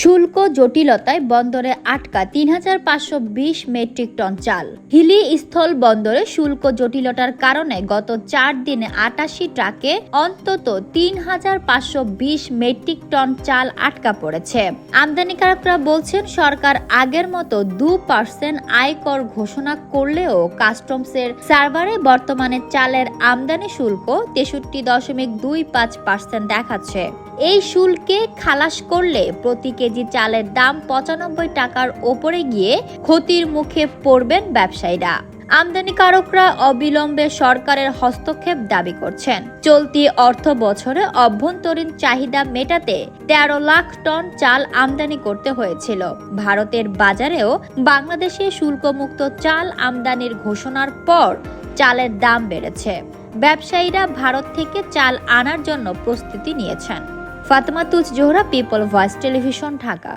শুল্ক জটিলতায় বন্দরে আটকা তিন হাজার পাঁচশো বিশ মেট্রিক টন চাল। হিলি স্থল বন্দরে শুল্ক জটিলতার কারণে গত চার দিনে আটাশি ট্রাকে অন্তত তিন হাজার পাঁচশো বিশ মেট্রিক টন চাল আটকা পড়েছে। আমদানিকারকরা বলছেন, সরকার আগের মতো দু পার্সেন্ট আয়কর ঘোষণা করলেও কাস্টমসের সার্ভারে বর্তমানে চালের আমদানি শুল্ক তেষট্টি দশমিক দুই পাঁচ পার্সেন্ট দেখাচ্ছে। এই শুল্কে খালাস করলে প্রতি কেজি চালের দাম পঁচানব্বই টাকার ওপরে গিয়ে ক্ষতির মুখে পড়বেন ব্যবসায়ীরা। আমদানিকারকরা অবিলম্বে সরকারের হস্তক্ষেপ দাবি করছেন। চলতি অর্থ বছরে অভ্যন্তরীণ চাহিদা মেটাতে তেরো লাখ টন চাল আমদানি করতে হয়েছিল। ভারতের বাজারেও বাংলাদেশে শুল্কমুক্ত চাল আমদানির ঘোষণার পর চালের দাম বেড়েছে। ব্যবসায়ীরা ভারত থেকে চাল আনার জন্য প্রস্তুতি নিয়েছেন। Fatema Tuj Zohra People Voice Television Dhaka